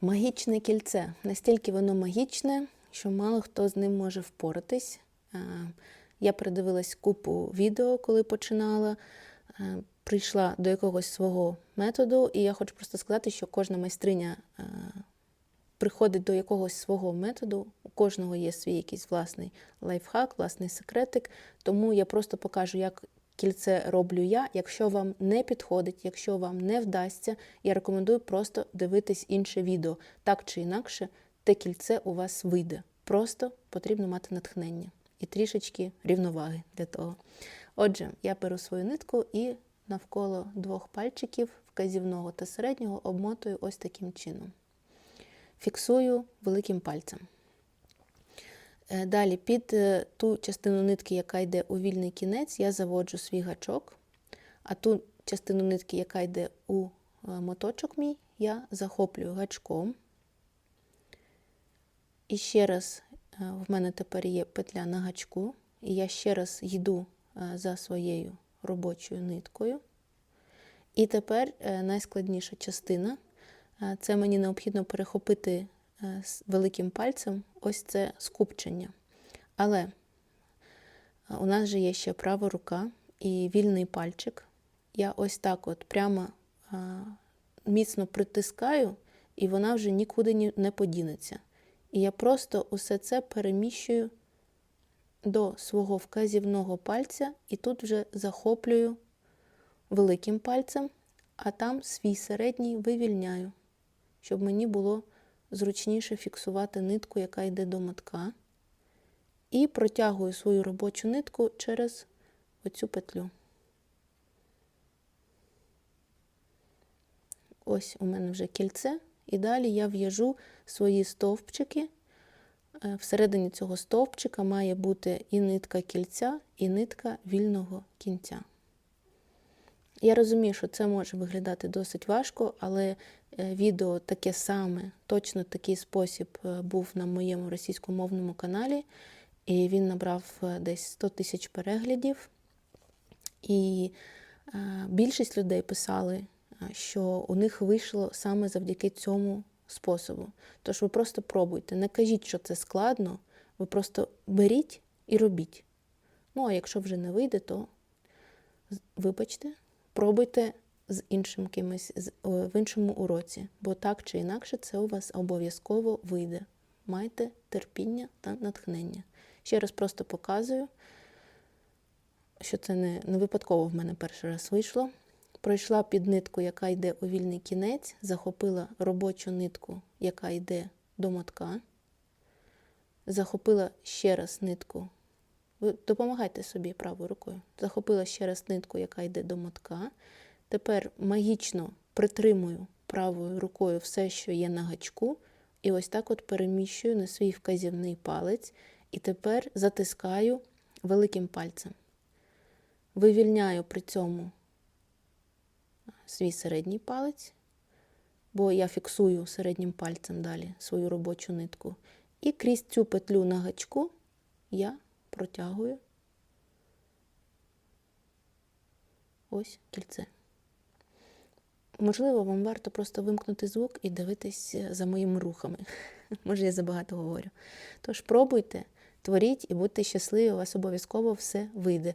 Магічне кільце. Настільки воно магічне, що мало хто з ним може впоратись. Я передивилась купу відео, коли починала. Прийшла до якогось свого методу, і я хочу просто сказати, що кожна майстриня приходить до якогось свого методу. У кожного є свій якийсь власний лайфхак, власний секретик. Тому я просто покажу, як кільце роблю я. Якщо вам не підходить, якщо вам не вдасться, я рекомендую просто дивитись інше відео. Так чи інакше, те кільце у вас вийде. Просто потрібно мати натхнення і трішечки рівноваги для того. Отже, я беру свою нитку і навколо двох пальчиків вказівного та середнього обмотую ось таким чином. Фіксую великим пальцем. Е, Далі під е, ту частину нитки, яка йде у вільний кінець, я заводжу свій гачок, а ту частину нитки, яка йде у е, моточок мій, я захоплюю гачком. І ще раз в мене тепер є петля на гачку, і я ще раз йду за своєю робочою ниткою. І тепер найскладніша частина це мені необхідно перехопити з великим пальцем ось це скупчення. Але е, у нас же є ще права рука і вільний пальчик. Я ось так от прямо е, міцно притискаю, і вона вже нікуди не подінеться. І я просто усе це переміщую до свого вказівного пальця, і тут вже захоплюю великим пальцем, а там свій середній вивільняю, щоб мені було зручніше фіксувати нитку, яка йде до мотка. І протягую свою робочу нитку через оцю петлю. Ось у мене вже кільце, і далі я в'яжу свої стовпчики. Е, Всередині цього стовпчика має бути і нитка кільця, і нитка вільного кінця. Я розумію, що це може виглядати досить важко, але е, відео таке саме, точно такий спосіб е, був на моєму російськомовному каналі, і він набрав е, десь 100 тисяч переглядів. І більшість людей писали, що у них вийшло саме завдяки цьому способу. Тож ви просто пробуйте, не кажіть, що це складно, ви просто беріть і робіть. Ну, а якщо вже не вийде, то вибачте, пробуйте з іншим кимось в іншому уроці, бо так чи інакше це у вас обов'язково вийде. Майте терпіння та натхнення. Ще раз просто показую, що це не, не випадково в мене перший раз вийшло. Пройшла під нитку, яка йде у вільний кінець, захопила робочу нитку, яка йде до мотка, захопила ще раз нитку. Допомагайте собі правою рукою. Захопила ще раз нитку, яка йде до мотка. Тепер магічно притримую правою рукою все, що є на гачку, і ось так от переміщую на свій вказівний палець, і тепер затискаю великим пальцем. Вивільняю при цьому свій середній палець, бо я фіксую середнім пальцем далі свою робочу нитку. І крізь цю петлю на гачку я протягую ось кільце. Можливо, вам варто просто вимкнути звук і дивитись за моїми рухами. Може, я забагато говорю. Тож пробуйте, творіть і будьте щасливі, у вас обов'язково все вийде.